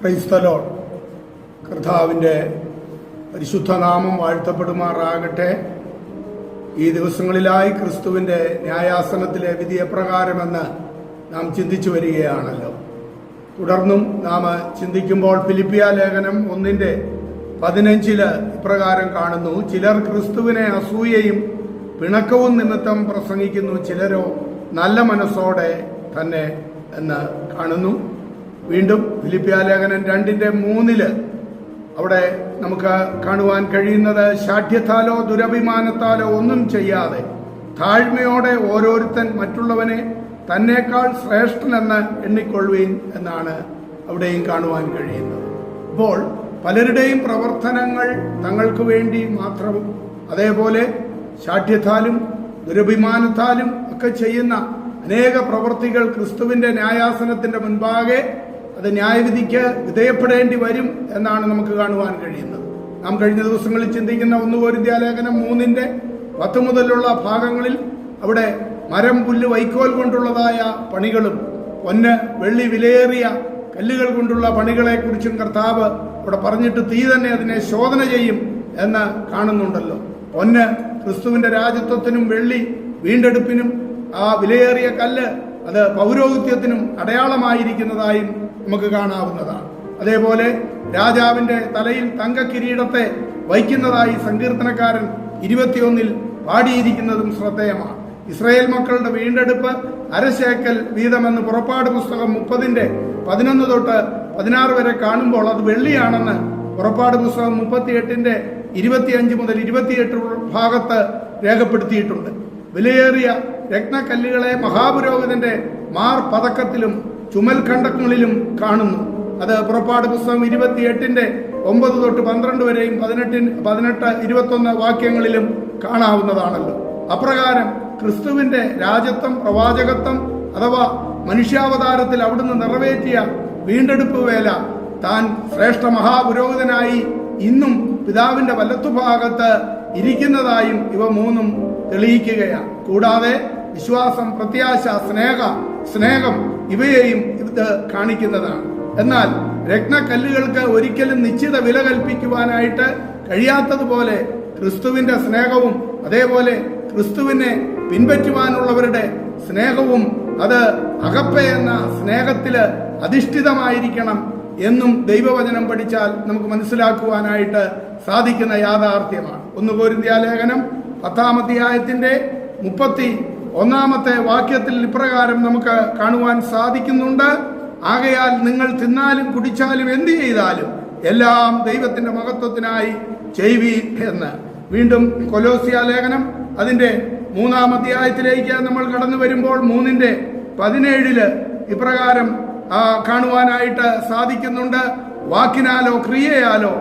പ്രൈസ്തലോ കർത്താവിന്റെ പരിശുദ്ധ നാമം വാഴ്ത്തപ്പെടുമാറാകട്ടെ. ഈ ദിവസങ്ങളിലായി ക്രിസ്തുവിന്റെ ന്യായാസനത്തിലെ വിധി എപ്രകാരമെന്ന് നാം ചിന്തിച്ചു വരികയാണല്ലോ. തുടർന്നും നാം ചിന്തിക്കുമ്പോൾ ഫിലിപ്പിയ ലേഖനം ഒന്നിന്റെ പതിനഞ്ചിൽ ഇപ്രകാരം കാണുന്നു. ചിലർ ക്രിസ്തുവിനെ അസൂയയും പിണക്കവും നിമിത്തം പ്രസംഗിക്കുന്നു. ചിലരോ നല്ല മനസ്സോടെ തന്നെ എന്ന് കാണുന്നു. വീണ്ടും ഫിലിപ്പിയ ലേഖനം രണ്ടിന്റെ മൂന്നിൽ അവിടെ നമുക്ക് കാണുവാൻ കഴിയുന്നത് ശാഠ്യത്താലോ ദുരഭിമാനത്താലോ ഒന്നും ചെയ്യാതെ താഴ്മയോടെ ഓരോരുത്തൻ മറ്റുള്ളവനെ തന്നേക്കാൾ ശ്രേഷ്ഠനെന്ന് എണ്ണിക്കൊള്ളുവീൻ എന്നാണ് അവിടെയും കാണുവാൻ കഴിയുന്നത്. അപ്പോൾ പലരുടെയും പ്രവർത്തനങ്ങൾ തങ്ങൾക്ക് വേണ്ടി മാത്രം അതേപോലെ ശാഠ്യത്താലും ദുരഭിമാനത്താലും ഒക്കെ ചെയ്യുന്ന അനേക പ്രവൃത്തികൾ ക്രിസ്തുവിന്റെ ന്യായാസനത്തിന്റെ മുൻപാകെ അത് ന്യായവിധിക്ക് വിധേയപ്പെടേണ്ടി വരും എന്നാണ് നമുക്ക് കാണുവാൻ കഴിയുന്നത്. നാം കഴിഞ്ഞ ദിവസങ്ങളിൽ ചിന്തിക്കുന്ന ഒന്ന് കോരിന്ത്യാലേഖനം മൂന്നിന്റെ പത്ത് മുതലുള്ള ഭാഗങ്ങളിൽ അവിടെ മരം പുല്ല് വൈക്കോൽ കൊണ്ടുള്ളതായ പണികളും പൊന്ന് വെള്ളി വിലയേറിയ കല്ലുകൾ കൊണ്ടുള്ള പണികളെ കുറിച്ചും കർത്താവ് അവിടെ പറഞ്ഞിട്ട് തീ തന്നെ അതിനെ ശോധന ചെയ്യും എന്ന് കാണുന്നുണ്ടല്ലോ. പൊന്ന് ക്രിസ്തുവിന്റെ രാജ്യത്വത്തിനും വെള്ളി വീണ്ടെടുപ്പിനും ആ വിലയേറിയ കല്ല് അത് പൗരോഹിത്യത്തിനും അടയാളമായിരിക്കുന്നതായും നമുക്ക് കാണാവുന്നതാണ്. അതേപോലെ രാജാവിന്റെ തലയിൽ തങ്ക കിരീടത്തെ വഹിക്കുന്നതായി സങ്കീർത്തനക്കാരൻ ഇരുപത്തിയൊന്നിൽ പാടിയിരിക്കുന്നതും ശ്രദ്ധേയമാണ്. ഇസ്രായേൽ മക്കളുടെ വീണ്ടെടുപ്പ് അരശേക്കൽ വീതമെന്ന് പുറപ്പാട് പുസ്തകം മുപ്പതിന്റെ പതിനൊന്ന് തൊട്ട് പതിനാറ് വരെ കാണുമ്പോൾ അത് വെള്ളിയാണെന്ന് പുറപ്പാട് പുസ്തകം മുപ്പത്തിയെട്ടിന്റെ ഇരുപത്തിയഞ്ച് മുതൽ ഇരുപത്തിയെട്ട് ഭാഗത്ത് രേഖപ്പെടുത്തിയിട്ടുണ്ട്. വിലയേറിയ രത്നക്കല്ലുകളെ മഹാപുരോഹിതന്റെ മാർ പതക്കത്തിലും ചുമൽഖണ്ഡങ്ങളിലും കാണുന്നു. അത് പുറപ്പാട് പുസ്തകം ഇരുപത്തിയെട്ടിന്റെ ഒമ്പത് തൊട്ട് പന്ത്രണ്ട് വരെയും പതിനെട്ടിന് പതിനെട്ട് ഇരുപത്തൊന്ന് വാക്യങ്ങളിലും കാണാവുന്നതാണല്ലോ. അപ്രകാരം ക്രിസ്തുവിന്റെ രാജത്വം പ്രവാചകത്വം അഥവാ മനുഷ്യാവതാരത്തിൽ അവിടുന്ന് നിറവേറ്റിയ വീണ്ടെടുപ്പ് വേല താൻ ശ്രേഷ്ഠ മഹാപുരോഹിതനായി ഇന്നും പിതാവിന്റെ വലത്തുഭാഗത്ത് ഇരിക്കുന്നതായും ഇവ മൂന്നും തെളിയിക്കുകയാണ്. കൂടാതെ വിശ്വാസം പ്രത്യാശ സ്നേഹ സ്നേഹം ഇവയെയും ഇത് കാണിക്കുന്നതാണ്. എന്നാൽ രത്നക്കല്ലുകൾക്ക് ഒരിക്കലും നിശ്ചിത വില കൽപ്പിക്കുവാനായിട്ട് കഴിയാത്തതുപോലെ ക്രിസ്തുവിന്റെ സ്നേഹവും അതേപോലെ ക്രിസ്തുവിനെ പിൻപറ്റുവാനുള്ളവരുടെ സ്നേഹവും അത് അകപ്പ എന്ന സ്നേഹത്തിൽ അധിഷ്ഠിതമായിരിക്കണം എന്നും ദൈവവചനം പഠിച്ചാൽ നമുക്ക് മനസ്സിലാക്കുവാനായിട്ട് സാധിക്കുന്ന യാഥാർത്ഥ്യമാണ്. ഒന്ന് കോരിന്ത്യാലേഖനം പത്താമധ്യായത്തിന്റെ മുപ്പത്തി ഒന്നാമത്തെ വാക്യത്തിൽ ഇപ്രകാരം നമുക്ക് കാണുവാൻ സാധിക്കുന്നുണ്ട്. ആകയാൽ നിങ്ങൾ തിന്നാലും കുടിച്ചാലും എന്ത് ചെയ്താലും എല്ലാം ദൈവത്തിന്റെ മഹത്വത്തിനായി ചെയ്വി എന്ന്. വീണ്ടും കൊലോസിയ ലേഖനം അതിന്റെ മൂന്നാം അധ്യായത്തിലേക്ക് നമ്മൾ കടന്നു വരുമ്പോൾ മൂന്നിന്റെ പതിനേഴിൽ ഇപ്രകാരം കാണുവാനായിട്ട് സാധിക്കുന്നുണ്ട്. വാക്കിനാലോ ക്രിയയാലോ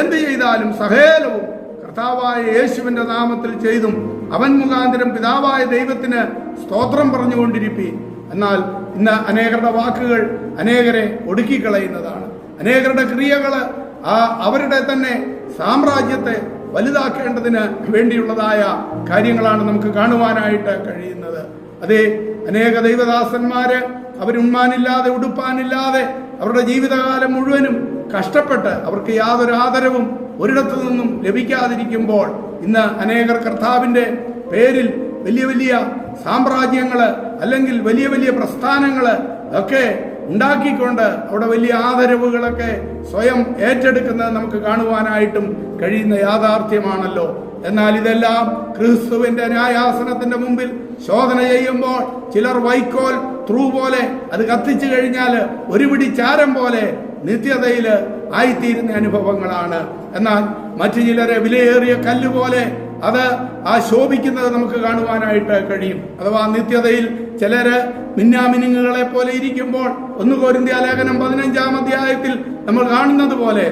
എന്ത് ചെയ്താലും സഹേലവും കർത്താവായ യേശുവിന്റെ നാമത്തിൽ ചെയ്തും അവൻ മുഖാന്തരം പിതാവായ ദൈവത്തിന് സ്തോത്രം പറഞ്ഞുകൊണ്ടിരിപ്പി. എന്നാൽ ഇന്ന് അനേകരുടെ വാക്കുകൾ അനേകരെ ഒടുക്കിക്കളയുന്നതാണ്. അനേകരുടെ ക്രിയകൾ ആ അവരുടെ തന്നെ സാമ്രാജ്യത്തെ വലുതാക്കേണ്ടതിന് വേണ്ടിയുള്ളതായ കാര്യങ്ങളാണ് നമുക്ക് കാണുവാനായിട്ട് കഴിയുന്നത്. അതേ അനേക ദൈവദാസന്മാര് അവരുണ്മാനില്ലാതെ ഉടുപ്പാനില്ലാതെ അവരുടെ ജീവിതകാലം മുഴുവനും കഷ്ടപ്പെട്ട് അവർക്ക് യാതൊരു ആദരവും ഒരിടത്തു നിന്നും ലഭിക്കാതിരിക്കുമ്പോൾ ഇന്ന് അനേകർ കർത്താവിന്റെ പേരിൽ വലിയ വലിയ സാമ്രാജ്യങ്ങൾ അല്ലെങ്കിൽ വലിയ വലിയ പ്രസ്ഥാനങ്ങൾ ഒക്കെ ഉണ്ടാക്കിക്കൊണ്ട് അവിടെ വലിയ ആദരവുകളൊക്കെ സ്വയം ഏറ്റെടുക്കുന്നത് നമുക്ക് കാണുവാനായിട്ടും കഴിയുന്ന യാഥാർത്ഥ്യമാണല്ലോ. എന്നാൽ ഇതെല്ലാം ക്രിസ്തുവിന്റെ ന്യായാസനത്തിന്റെ മുമ്പിൽ ശോധന ചെയ്യുമ്പോൾ ചിലർ വൈക്കോൽ ത്രൂ പോലെ അത് കത്തിച്ചു കഴിഞ്ഞാൽ ഒരുപിടി ചാരം പോലെ നിത്യതയിൽ ആയിത്തീരുന്ന അനുഭവങ്ങളാണ് എന്നാൽ മറ്റു ചിലരെ വിലയേറിയ കല്ലുപോലെ അത് ആ ശോഭിക്കുന്നത് നമുക്ക് കാണുവാനായിട്ട് കഴിയും. അഥവാ നിത്യതയിൽ ചിലര് മിന്നാമിനുങ്ങുകളെ പോലെ ഇരിക്കുമ്പോൾ ഒന്ന് കോരിന്ത്യ ലേഖനം പതിനഞ്ചാം അധ്യായത്തിൽ നമ്മൾ കാണുന്നത് പോലെ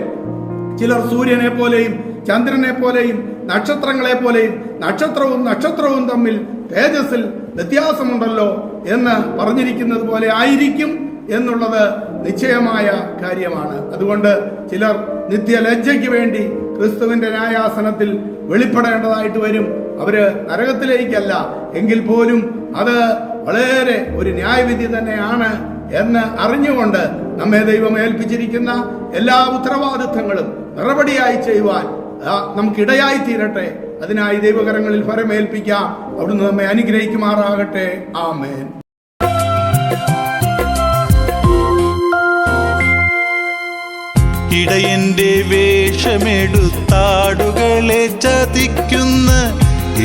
ചിലർ സൂര്യനെ പോലെയും ചന്ദ്രനെ പോലെയും നക്ഷത്രങ്ങളെ പോലെയും നക്ഷത്രവും നക്ഷത്രവും തമ്മിൽ തേജസ്സിൽ വ്യത്യാസമുണ്ടല്ലോ എന്ന് പറഞ്ഞിരിക്കുന്നത് പോലെ ആയിരിക്കും എന്നുള്ളത് നിശ്ചയമായ കാര്യമാണ്. അതുകൊണ്ട് ചിലർ നിത്യലജ്ജയ്ക്ക് വേണ്ടി ക്രിസ്തുവിന്റെ ന്യായാസനത്തിൽ വെളിപ്പെടേണ്ടതായിട്ട് വരും. അവർ നരകത്തിലേക്കല്ല. എങ്കിൽ പോലും അത് വളരെ ഒരു ന്യായവിധി തന്നെയാണ് എന്ന് അറിഞ്ഞുകൊണ്ട് നമ്മെ ദൈവം ഏൽപ്പിച്ചിരിക്കുന്ന എല്ലാ ഉത്തരവാദിത്തങ്ങളും നിറപടിയായി ചെയ്യുവാൻ നമുക്കിടയായി തീരട്ടെ. അതിനായി ദൈവകരങ്ങളിൽ ഫലമേൽപ്പിക്കാം അവിടുന്ന് നമ്മെ അനുഗ്രഹിക്കുമാറാകട്ടെ. ആമേൻ. ഇടയന്റെ വേഷമെടുത്താടുകളെ ചതിക്കുന്ന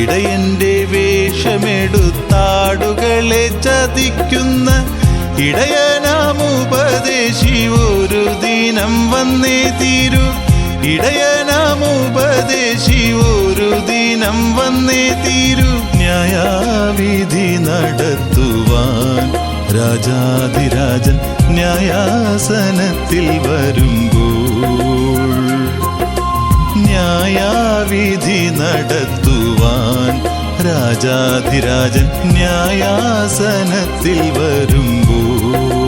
ഇടയന്റെ വേഷമെടുത്താടുകളെ ചതിക്കുന്ന ഇടയനാമുപദേശി ഒരു ദിനം വന്നേ തീരൂ. ഇടയനാമുപദേശി ഒരു ദിനം വന്നേ തീരൂ. ന്യായാവിധി നടത്തുവാൻ രാജാതിരാജൻ ന്യായാസനത്തിൽ വരുമ്പോൾ ന്യായാവിധി നടത്തുവാൻ രാജാതിരാജൻ ന്യായാസനത്തിൽ വരുമ്പോൾ